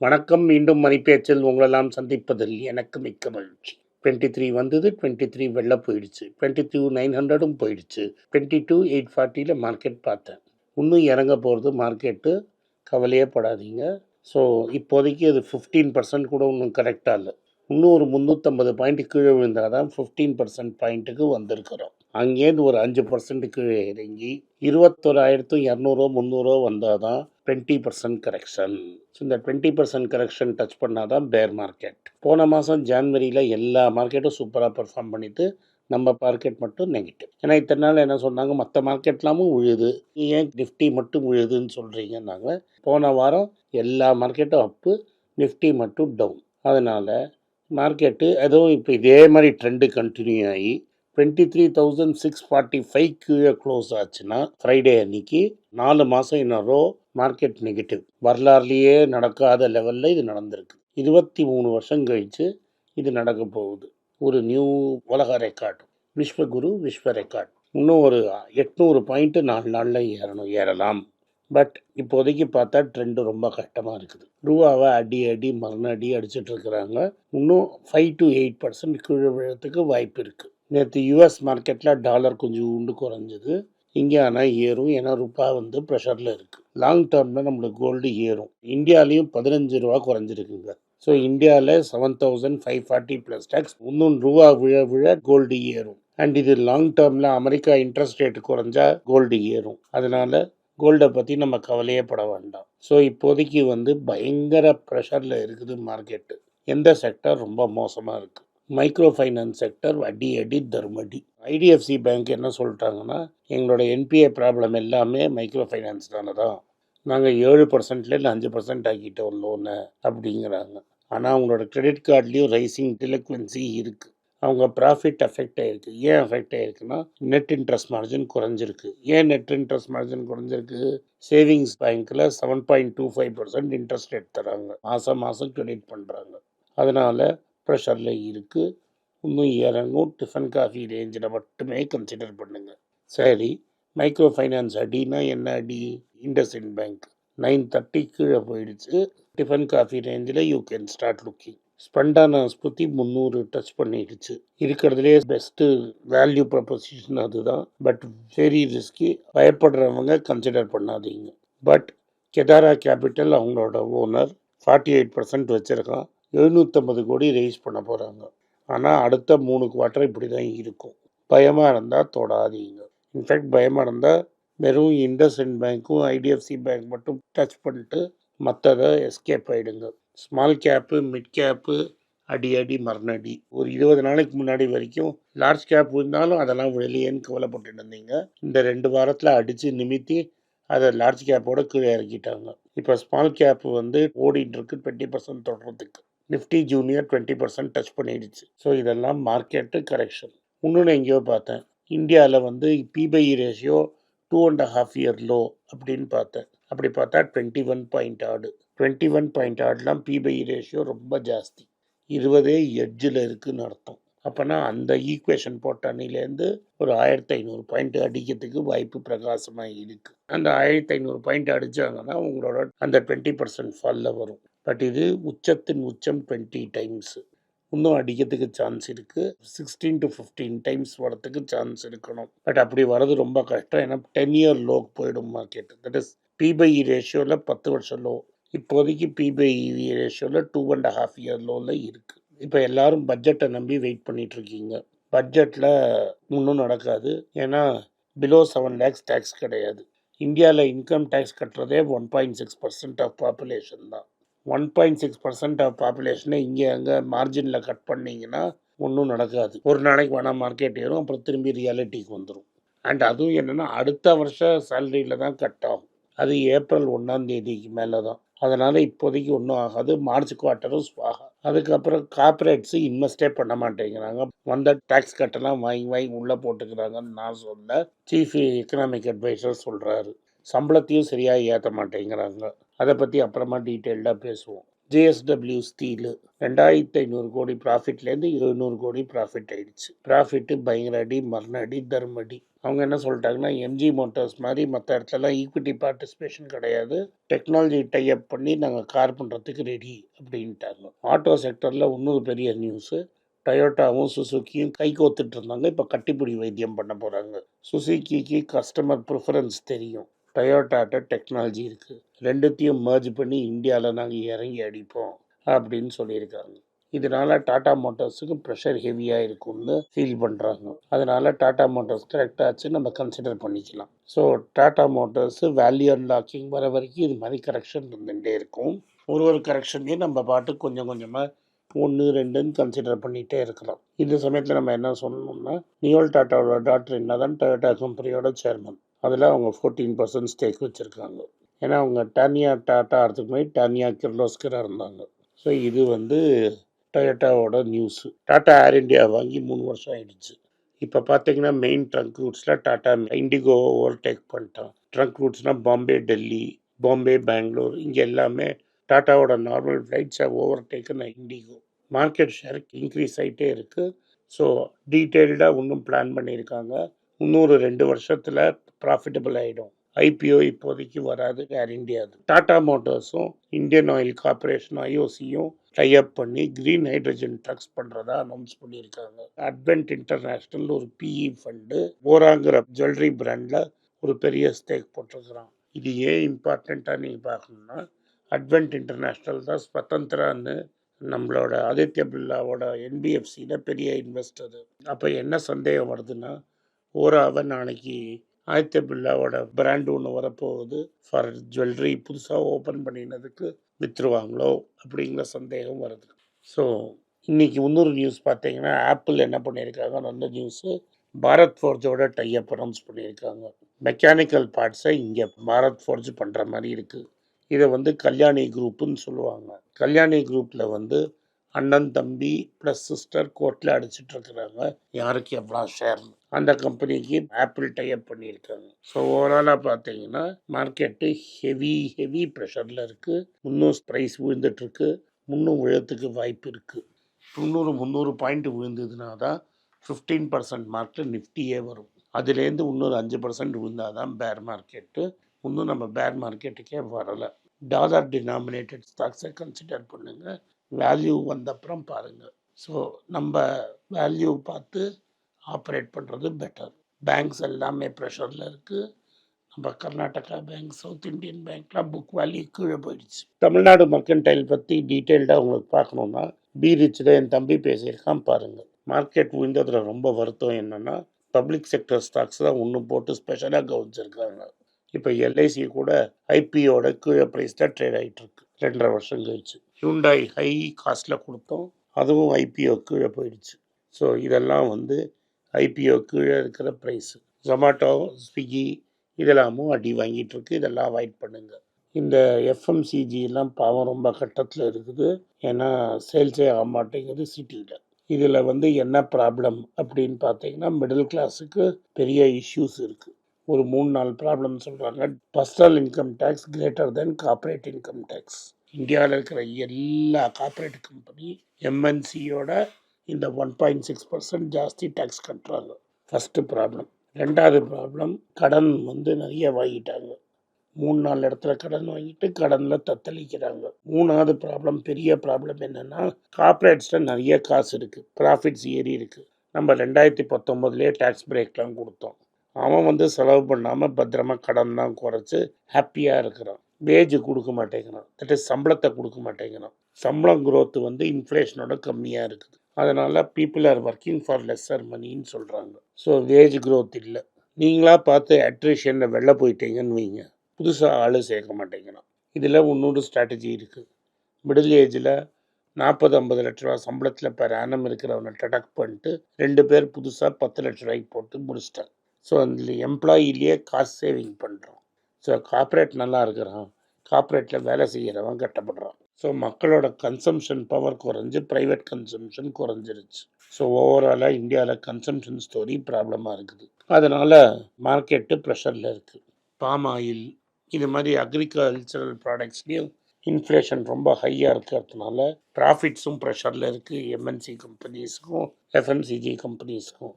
வணக்கம் மீண்டும் மணிப்பேச்சில் உங்களெல்லாம் சந்திப்பதில் எனக்கு மிக்க மகிழ்ச்சி. டுவெண்ட்டி த்ரீ வந்தது டுவெண்ட்டி த்ரீ வெளில போயிடுச்சு. டுவெண்ட்டி டூ நைன் ஹண்ட்ரடும் போயிடுச்சு. டுவெண்ட்டி டூ எயிட் ஃபார்ட்டியில் மார்க்கெட் பார்த்தேன். இன்னும் இறங்க போகிறது மார்க்கெட்டு கவலையே படாதீங்க. ஸோ இப்போதைக்கு அது ஃபிஃப்டீன் பர்சன்ட் கூட ஒன்றும் கரெக்டாக இல்லை. இன்னும் ஒரு முந்நூற்றம்பது பாயிண்ட் கீழே விழுந்தால் தான் ஃபிஃப்டீன் பர்சன்ட் பாயிண்ட்டுக்கு வந்திருக்கிறோம். அங்கேருந்து ஒரு அஞ்சு பர்சன்ட் கீழே இறங்கி இருபத்தொராயிரத்தும் இரநூறுவா முந்நூறுவா வந்தால் தான் டுவெண்ட்டி பர்சன்ட் கரெக்ஷன் ஸோ இந்த டுவெண்ட்டி பர்சன்ட் கரெக்ஷன் டச் பண்ணால் தான் பேர் மார்க்கெட் போன மாதம் ஜான்வரியில் எல்லா மார்க்கெட்டும் சூப்பராக பர்ஃபார்ம் பண்ணிட்டு நம்ம மார்க்கெட் மட்டும் நெகட்டிவ் ஏன்னா இத்தனை நாள் என்ன சொன்னாங்க? மற்ற மார்க்கெட்லாமும் உழுது. ஏன் நிஃப்டி மட்டும் உழுதுன்னு சொல்கிறீங்கன்னாங்க போன வாரம் எல்லா மார்க்கெட்டும் அப்பு நிஃப்டி மட்டும் டவுன் அதனால் மார்க்கெட்டு ஏதோ இப்போ இதே மாதிரி ட்ரெண்டு கண்டினியூ ஆகி twenty three thousand six forty five கீழே க்ளோஸ் ஆச்சுன்னா ஃப்ரைடே அன்னைக்கு நாலு மாதம் இன்னரோ மார்க்கெட் நெகட்டிவ் வரலாறுலேயே நடக்காத லெவலில் இது நடந்திருக்கு. இருபத்தி மூணு வருஷம் கழித்து இது நடக்க போகுது. ஒரு நியூ உலக ரெக்கார்டு விஸ்வகுரு விஸ்வ ரெக்கார்ட் இன்னும் ஒரு எட்நூறு பாயிண்ட்டு நாலு நாளில் ஏறணும் ஏறலாம். பட் இப்போதைக்கு பார்த்தா ட்ரெண்டு ரொம்ப கஷ்டமாக இருக்குது. ரூபாவை அடி அடி மரண அடி அடிச்சிட்டு இருக்கிறாங்க. இன்னும் ஃபைவ் டு எயிட் பர்சன்ட் கீழே விழறதுக்கு வாய்ப்பு இருக்குது நேற்று யூஎஸ் மார்க்கெட்டில் டாலர் கொஞ்சம் உண்டு குறைஞ்சது. இங்கே ஆனால் ஏறும். ஏன்னா ரூபா வந்து ப்ரெஷரில் இருக்குது லாங் டேர்மில் நம்மளுக்கு கோல்டு ஏறும். இந்தியாலேயும் பதினஞ்சு ரூபா குறைஞ்சிருக்குங்க. ஸோ இந்தியாவில் seven thousand five forty plus tax முந்நூறு ரூபா விழ விழ கோல்டு ஏறும். அண்ட் இது லாங் டேர்மில் அமெரிக்கா இன்ட்ரெஸ்ட் ரேட் குறைஞ்சா கோல்டு ஏறும். அதனால் கோல்டை பற்றி நம்ம கவலையே பட வேண்டாம். ஸோ இப்போதைக்கு வந்து பயங்கர ப்ரெஷரில் இருக்குது மார்க்கெட்டு எந்த செக்டர் ரொம்ப மோசமாக இருக்குது மைக்ரோ ஃபைனான்ஸ் செக்டர் அடி அடி தர்மடி. ஐடிஎஃப்சி பேங்க் என்ன சொல்லிட்டாங்கன்னா எங்களோட என்பிஏ ப்ராப்ளம் எல்லாமே மைக்ரோ ஃபைனான்ஸ்னால தான். நாங்கள் ஏழு பர்சன்ட்லேருந்து அஞ்சு பர்சன்ட் ஆக்கிட்டோம் லோனை அப்படிங்கிறாங்க. ஆனால் அவங்களோட கிரெடிட் கார்ட்லேயும் ரைசிங் டிலக்வன்சி இருக்குது அவங்க ப்ராஃபிட் அஃபெக்ட் ஆகிருக்கு ஏன் அஃபெக்ட் ஆகிருக்குன்னா நெட் இன்ட்ரெஸ்ட் மார்ஜின் குறைஞ்சிருக்கு. ஏன் நெட் இன்ட்ரெஸ்ட் மார்ஜின் குறைஞ்சிருக்கு? சேவிங்ஸ் பேங்க்கில் seven point two five percent interest rate தராங்க. மாதம் மாதம் கிரெடிட் பண்ணுறாங்க அதனால் ப்ரெஷரில் இருக்குது இன்னும் இறங்கும் டிஃபன் காஃபி ரேஞ்சில் மட்டுமே கன்சிடர் பண்ணுங்கள் சரி மைக்ரோ ஃபைனான்ஸ் அடினா என்ன அடி? இண்டஸ்இன் பேங்க் நைன் தேர்ட்டி கீழே போயிடுச்சு. டிஃபன் காஃபி ரேஞ்சில் யூ கேன் ஸ்டார்ட் லுக்கிங் ஸ்பண்டான பற்றி முந்நூறு டச் பண்ணிடுச்சு. இருக்கிறதுலே பெஸ்ட்டு வேல்யூ ப்ரப்போசிஷன் அதுதான். பட் வெரி ரிஸ்கி பயப்படுறவங்க கன்சிடர் பண்ணாதீங்க. பட் கெதாரா கேபிட்டல் அவங்களோட ஓனர் ஃபார்ட்டி எயிட் பர்சன்ட் வச்சுருக்கான். எழுநூற்றம்பது கோடி ரைஸ் பண்ண போகிறாங்க ஆனால் அடுத்த மூணு குவார்ட்டர் இப்படி தான் இருக்கும். பயமாக இருந்தால் தொடாதீங்க. இன்ஃபேக்ட் பயமாக இருந்தால் வெறும் இண்டஸ்இன் பேங்க்கும் ஐடிஎஃப்சி பேங்க் மட்டும் டச் பண்ணிட்டு மற்றதை எஸ்கேப் ஆகிடுங்க ஸ்மால் கேப்பு மிட் கேப்பு அடி அடி மரணடி ஒரு இருபது நாளைக்கு முன்னாடி வரைக்கும் லார்ஜ் கேப் இருந்தாலும் அதெல்லாம் வெளியேன்னு கவலைப்பட்டு இருந்தீங்க. இந்த ரெண்டு வாரத்தில் அடித்து நிமித்தி அதை லார்ஜ் கேப்போட கீழே இறக்கிட்டாங்க. இப்போ ஸ்மால் கேப் வந்து ஓடிட்டு இருக்கு twenty percent தொடர்றதுக்கு Nifty junior twenty percent touch பண்ணிடுச்சு. ஸோ இதெல்லாம் மார்க்கெட்டு கரெக்ஷன் இன்னொன்று எங்கேயோ பார்த்தேன். இந்தியாவில் வந்து P E ratio two and half year low அப்படின்னு பார்த்தேன். அப்படி பார்த்தா டுவெண்ட்டி ஒன் பாயிண்ட் ஆடு டுவெண்ட்டி ஒன் பாயிண்ட் ஆடுலாம் பிபை ரேஷியோ ரொம்ப ஜாஸ்தி. இருபதே எட்ஜில் இருக்குன்னு அர்த்தம். அப்போனா அந்த ஈக்குவேஷன் போட்ட அணிலேருந்து ஒரு ஆயிரத்தி ஐநூறு பாயிண்ட் அடிக்கிறதுக்கு வாய்ப்பு பிரகாசமாக இருக்குது அந்த ஆயிரத்தி ஐநூறு பாயிண்ட் அடித்தாங்கன்னா உங்களோட அந்த டுவெண்ட்டி பர்சன்ட் ஃபாலில் வரும். பட் இது உச்சத்தின் உச்சம் டுவெண்ட்டி டைம்ஸு இன்னும் அடிக்கிறதுக்கு சான்ஸ் இருக்குது சிக்ஸ்டீன் டு ஃபிஃப்டீன் டைம்ஸ் வரத்துக்கு சான்ஸ் இருக்கணும். பட் அப்படி வர்றது ரொம்ப கஷ்டம். ஏன்னா டென் இயர் லோக்கு போயிடும் market that is P E ரேஷியோவில் பத்து வருஷம் லோ இப்போதைக்கு பிபை ரேஷியோவில் டூ அண்ட் ஹாஃப் இயர் லோவில் இருக்குது இப்போ எல்லாரும் பட்ஜெட்டை நம்பி வெயிட் பண்ணிகிட்ருக்கீங்க இருக்கீங்க. பட்ஜெட்டில் இன்னும் நடக்காது. ஏன்னா பிலோ செவன் லேக்ஸ் டேக்ஸ் கிடையாது. இந்தியாவில் income tax கட்டுறதே one point six percent of population தான். One point six percent of பாப்புலேஷனை இங்கே அங்கே மார்ஜினில் கட் பண்ணிங்கன்னா ஒன்றும் நடக்காது. ஒரு நாளைக்கு வேணால் மார்க்கெட் ஏறும் அப்புறம் திரும்பி ரியாலிட்டிக்கு வந்துடும் அண்ட் அதுவும் என்னென்னா அடுத்த வருஷம் சேலரியில் தான் கட் ஆகும். அது ஏப்ரல் ஒன்றாம் தேதிக்கு மேலே தான் அதனால் இப்போதைக்கு ஒன்றும் ஆகாது. மார்ச் குவார்ட்டரும் ஸ்வாகா அதுக்கப்புறம் கார்பரேட்ஸு இன்வெஸ்டே பண்ண மாட்டேங்கிறாங்க. வந்த டேக்ஸ் கட்டெல்லாம் வாங்கி வாங்கி உள்ளே போட்டுக்கிறாங்கன்னு நான் சொல்ல சீஃப் எக்கனாமிக் அட்வைசர் சொல்கிறாரு சம்பளத்தையும் சரியாக ஏற்ற மாட்டேங்கிறாங்க. அதை பற்றி அப்புறமா டீட்டெயில்டாக பேசுவோம். ஜேஎஸ்டபிள்யூ ஸ்டீலு ரெண்டாயிரத்தி ஐநூறு கோடி ப்ராஃபிட்லேருந்து எழுநூறு கோடி ப்ராஃபிட் ஆயிடுச்சு. ப்ராஃபிட்டு பயங்கர அடி மரணடி தர்மடி அவங்க என்ன சொல்லிட்டாங்கன்னா எம்ஜி மோட்டார்ஸ் மாதிரி மற்ற இடத்துலலாம் ஈக்விட்டி பார்ட்டிசிபேஷன் கிடையாது. டெக்னாலஜி டைப் பண்ணி நாங்கள் கார் பண்ணுறதுக்கு ரெடி அப்படின்ட்டாங்க. ஆட்டோ செக்டரில் இன்னொரு பெரிய நியூஸு டொயோட்டாவும் சுசுக்கியும் கை கோத்துட்டு இருந்தாங்க. இப்போ கட்டிப்பிடி வைத்தியம் பண்ண போகிறாங்க சுசுக்கிக்கு கஸ்டமர் ப்ரிஃபரன்ஸ் தெரியும். டொயோட்டாட்ட டெக்னாலஜி இருக்குது ரெண்டுத்தையும் மர்ஜ் பண்ணி இந்தியாவில் நாங்கள் இறங்கி அடிப்போம் அப்படின்னு சொல்லியிருக்காங்க. இதனால டாடா மோட்டார்ஸுக்கு ப்ரெஷர் ஹெவியாக இருக்கும்னு ஃபீல் பண்ணுறாங்க அதனால் டாடா மோட்டார்ஸ் கரெக்டாச்சு நம்ம கன்சிடர் பண்ணிக்கலாம். So Tata Motors value unlocking வர வரைக்கும் இது மாதிரி கரெக்ஷன் இருந்துகிட்டே இருக்கும். ஒரு ஒரு கரெக்ஷனையும் நம்ம பாட்டு கொஞ்சம் கொஞ்சமாக ஒன்று ரெண்டுன்னு கன்சிடர் பண்ணிகிட்டே இருக்கலாம். இந்த சமயத்தில் நம்ம என்ன சொல்லணும்னா நியோல் டாட்டாவோட டாக்டர் என்ன தான் டொயோட்டா கம்பெனியோட சேர்மன் அதில் அவங்க ஃபோர்டீன் பர்சன்ட் ஸ்டேக் வச்சுருக்காங்க. ஏன்னா அவங்க டானியா டாட்டா ஆகிறதுக்கு முன்னாடி டானியா கிர்லோஸ்கராக இருந்தாங்க. ஸோ இது வந்து டொயோட்டாவோட நியூஸு டாட்டா ஏர் இண்டியா வாங்கி மூணு வருஷம் ஆயிடுச்சு. இப்போ பார்த்தீங்கன்னா மெயின் ட்ரங்க் ரூட்ஸில் டாட்டா இண்டிகோ ஓவர்டேக் பண்ணிட்டான். ட்ரங்க் ரூட்ஸ்னால் பாம்பே டெல்லி பாம்பே பெங்களூர் இங்கே எல்லாமே டாட்டாவோட normal ஃப்ளைட்ஸை over IndiGo. Market share increase ஆகிட்டே இருக்குது ஸோ டீட்டெயில்டாக இன்னும் பிளான் பண்ணியிருக்காங்க. இன்னொரு ரெண்டு வருஷத்தில் ப்ராஃபிட்டபிள் ஆகிடும் ஐபிஓ இப்போதைக்கு வராது ஏர் இந்தியா டாடா மோட்டார்ஸும் இந்தியன் ஆயில் கார்பரேஷன் ஐஓசியும் டைப் பண்ணி க்ரீன் ஹைட்ரஜன் ட்ரக்ஸ் பண்ணுறதா அனௌன்ஸ் பண்ணியிருக்காங்க. அட்வென்ட் இன்டர்நேஷ்னல் ஒரு பிஇ ஃபண்டு ஓராங்கிற ஜுவல்லரி பிராண்டில் ஒரு பெரிய ஸ்டேக் போட்டிருக்கிறான். இது ஏன் இம்பார்ட்டண்ட்டாக நீங்கள் பார்க்கணுன்னா அட்வென்ட் இன்டர்நேஷ்னல் தான் ஸ்வதந்திரான்னு நம்மளோட ஆதித்ய பிர்லாவோட என்பிஎஃப்சியில் பெரிய இன்வெஸ்டர் அப்போ என்ன சந்தேகம் வருதுன்னா ஓராவை நாளைக்கு ஆதித்ய பிர்லாவோட பிராண்டு ஒன்று வரப்போகுது. ஃபார் ஜுவல்லரி புதுசாக ஓப்பன் பண்ணினதுக்கு விற்றுருவாங்களோ அப்படிங்கிற சந்தேகம் வருது. ஸோ இன்னைக்கு இன்னொரு நியூஸ் பார்த்தீங்கன்னா ஆப்பிள் என்ன பண்ணியிருக்காங்க? நல்ல நியூஸு பாரத் ஃபோர்ஜோட டைஅப் அனௌன்ஸ் பண்ணியிருக்காங்க. மெக்கானிக்கல் பார்ட்ஸை இங்கே பாரத் ஃபோர்ஜ் பண்ணுற மாதிரி இருக்குது இதை வந்து கல்யாணி குரூப்புன்னு சொல்லுவாங்க. கல்யாணி குரூப்பில் வந்து அண்ணன் தம்பி ப்ளஸ் சிஸ்டர் கோர்ட்டில் அடிச்சிட்டு இருக்கிறாங்க யாருக்கு எவ்வளோ ஷேர் அந்த கம்பெனிக்கு ஆப்பிள் டைப் பண்ணியிருக்காங்க. ஸோ ஓவராலாக பார்த்தீங்கன்னா மார்க்கெட்டு ஹெவி ஹெவி ப்ரெஷரில் இருக்குது இன்னும் ப்ரைஸ் விழுந்துட்டுருக்கு. முன்னும் விழத்துக்கு வாய்ப்பு இருக்குது முந்நூறு முந்நூறு பாயிண்ட் விழுந்ததுனா தான் ஃபிஃப்டீன் பர்சன்ட் மார்க்கில் நிஃப்டியே வரும். அதுலேருந்து இன்னொரு அஞ்சு பர்சன்ட் விழுந்தால் தான் பேர் மார்க்கெட்டு இன்னும் நம்ம பேர் மார்க்கெட்டுக்கே வரலை. டாலர் டினாமினேட்டட் ஸ்டாக்ஸை கன்சிடர் பண்ணுங்கள் வேல்யூ வந்தப்புறம் பாருங்கள் ஸோ நம்ம வேல்யூ பார்த்து ஆப்ரேட் பண்ணுறது பெட்டர் பேங்க்ஸ் எல்லாமே ப்ரெஷரில் இருக்குது நம்ம கர்நாடகா பேங்க் சவுத் இந்தியன் பேங்க்லாம் புக் வேல்யூ கீழே போயிடுச்சு. தமிழ்நாடு மர்க்கன்டைல் பற்றி டீட்டெயில்டாக உங்களுக்கு பார்க்கணுன்னா பி ரிச்சில் என் தம்பி பேசியிருக்கான் பாருங்கள் மார்க்கெட் விழுந்ததில் ரொம்ப வருத்தம் என்னென்னா பப்ளிக் செக்டர் ஸ்டாக்ஸ் தான் ஒன்று போட்டு ஸ்பெஷலாக கவனிச்சிருக்காங்க இப்போ எல்ஐசி கூட ஐபிஓட கீழே ப்ரைஸ் தான் ட்ரேட் ஆகிட்டு இருக்கு. ரெண்டரை வருஷம் கழிச்சு. ஹியூண்டாய் ஹை காஸ்ட்டில் கொடுத்தோம். அதுவும் ஐபிஓ கீழே போயிடுச்சு. ஸோ இதெல்லாம் வந்து ஐபிஓ கீழே இருக்கிற ப்ரைஸு ஜொமேட்டோ ஸ்விக்கி இதெல்லாமும் அடி வாங்கிட்டு இருக்கு. இதெல்லாம் அவாய்ட் பண்ணுங்க. இந்த எஃப்எம்சிஜிலாம் பாவம் ரொம்ப கட்டத்தில் இருக்குது. ஏன்னா சேல்ஸே ஆக மாட்டேங்குது சிட்டியில் இதில் வந்து என்ன ப்ராப்ளம் அப்படின்னு பார்த்தீங்கன்னா மிடில் கிளாஸுக்கு பெரிய இஷ்யூஸ் இருக்குது ஒரு மூணு நாலு ப்ராப்ளம் சொல்கிறாங்க personal income tax greater than corporate income tax இந்தியாவில் இருக்கிற எல்லா கார்ப்பரேட் கம்பெனி எம்என்சியோட இந்த ஒன் பாயிண்ட் சிக்ஸ் பர்சன்ட் ஜாஸ்தி டேக்ஸ் கட்டுறாங்க. ஃபஸ்ட்டு ப்ராப்ளம் ரெண்டாவது ப்ராப்ளம் கடன் வந்து நிறைய வாங்கிட்டாங்க. மூணு நாலு இடத்துல கடன் வாங்கிட்டு கடனில் தத்தளிக்கிறாங்க. மூணாவது ப்ராப்ளம் பெரிய ப்ராப்ளம் என்னென்னா கார்ப்பரேட்ஸில் நிறைய காசு இருக்குது ப்ராஃபிட்ஸ் ஏறி இருக்குது நம்ம ரெண்டாயிரத்தி பத்தொம்போதுலேயே டேக்ஸ் பிரேக்லாம் கொடுத்தோம். அவன் வந்து செலவு பண்ணாமல் பத்திரமா கடன் தான் குறைச்சி ஹாப்பியாக இருக்கிறான். வேஜ் கொடுக்க மாட்டேங்கிறோம் தட் இஸ் சம்பளத்தை கொடுக்க மாட்டேங்கிறோம் சம்பளம் குரோத் வந்து இன்ஃப்ளேஷனோட கம்மியாக இருக்குது. அதனால் people are working for lesser மணின்னு சொல்கிறாங்க ஸோ வேஜ் க்ரோத் இல்லை. நீங்களாக பார்த்து அட்ரிஷனில் வெளில போயிட்டீங்கன்னு வைங்க. புதுசாக ஆள் சேர்க்க மாட்டேங்கிறோம் இதில் இன்னொரு ஸ்ட்ராட்டஜி இருக்குது மிடில் ஏஜில் நாற்பது ஐம்பது லட்ச ரூபா சம்பளத்தில் பெர் ஆனம் இருக்கிறவனை டடக் பண்ணிட்டு ரெண்டு பேர் புதுசாக பத்து லட்ச ரூபாய்க்கு போட்டு முடிச்சிட்டாங்க. ஸோ அதில் எம்ப்ளாயிலேயே காசு சேவிங் பண்ணுறோம் ஸோ கார்ப்பரேட் நல்லா இருக்கிறான். கார்ப்பரேட்டில் வேலை செய்கிறவன் கட்டப்படுறான். ஸோ மக்களோட கன்சம்ஷன் பவர் குறைஞ்சு ப்ரைவேட் கன்சம்ஷன் குறைஞ்சிருச்சு. ஸோ ஓவராலாக இந்தியாவில் கன்சம்ஷன் ஸ்டோரி ப்ராப்ளமாக இருக்குது. அதனால் மார்க்கெட்டு ப்ரெஷரில் இருக்குது பாம் ஆயில் இது மாதிரி அக்ரிகல்ச்சரல் ப்ராடக்ட்ஸ்லேயும் இன்ஃப்ளேஷன் ரொம்ப ஹையாக இருக்கிறதுனால ப்ராஃபிட்ஸும் ப்ரெஷரில் இருக்குது எம்என்சி கம்பெனிஸுக்கும் எஃப்எம்சிஜி கம்பெனிஸுக்கும்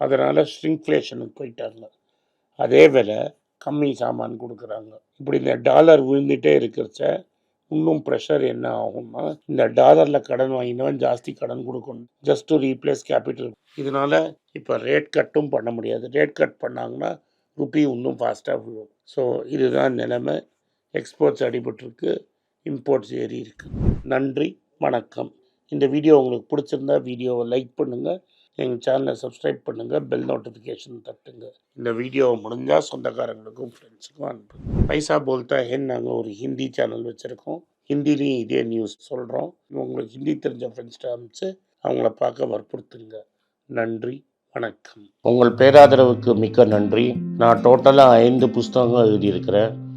அதனால் ஸ்ட்ரிங்ஃப்ளேஷனுக்கு போயிட்டாங்க. அதே வேலை கம்மி சாமான் கொடுக்குறாங்க. இப்படி இந்த டாலர் விழுந்துட்டே இருக்கிறச்ச இன்னும் ப்ரெஷர் என்ன ஆகும்னா இந்த டாலரில் கடன் வாங்கினவன் ஜாஸ்தி கடன் கொடுக்கணும். ஜஸ்ட் டு ரீப்ளேஸ் கேபிட்டல் இதனால் இப்போ ரேட் கட்டும் பண்ண முடியாது. ரேட் கட் பண்ணாங்கன்னா ருப்பி இன்னும் ஃபாஸ்ட்டாக விழும். ஸோ இதுதான் நிலைமை. எக்ஸ்போர்ட்ஸ் அடிபட்டுருக்கு. இம்போர்ட்ஸ் ஏறி இருக்கு. நன்றி. வணக்கம். இந்த வீடியோ உங்களுக்கு பிடிச்சிருந்தா வீடியோவை லைக் பண்ணுங்கள் எங்கள் சேனலை சப்ஸ்கிரைப் பண்ணுங்கள் பெல் நோட்டிஃபிகேஷன் தட்டுங்க. இந்த வீடியோவை முடிஞ்சால் சொந்தக்காரங்களுக்கும் ஃப்ரெண்ட்ஸுக்கும் அனுப்பு பைசா போல்தா ஹென் நாங்கள் ஒரு ஹிந்தி சேனல் வச்சுருக்கோம். ஹிந்திலையும் இதே நியூஸ் சொல்கிறோம் உங்களுக்கு ஹிந்தி தெரிஞ்ச ஃப்ரெண்ட்ஸ்கிட்ட அனுப்பிச்சு அவங்கள பார்க்க வற்புறுத்துங்க. நன்றி வணக்கம். உங்கள் பேராதரவுக்கு மிக்க நன்றி. நான் டோட்டலாக ஐந்து புஸ்தகங்கள் எழுதியிருக்கிறேன்.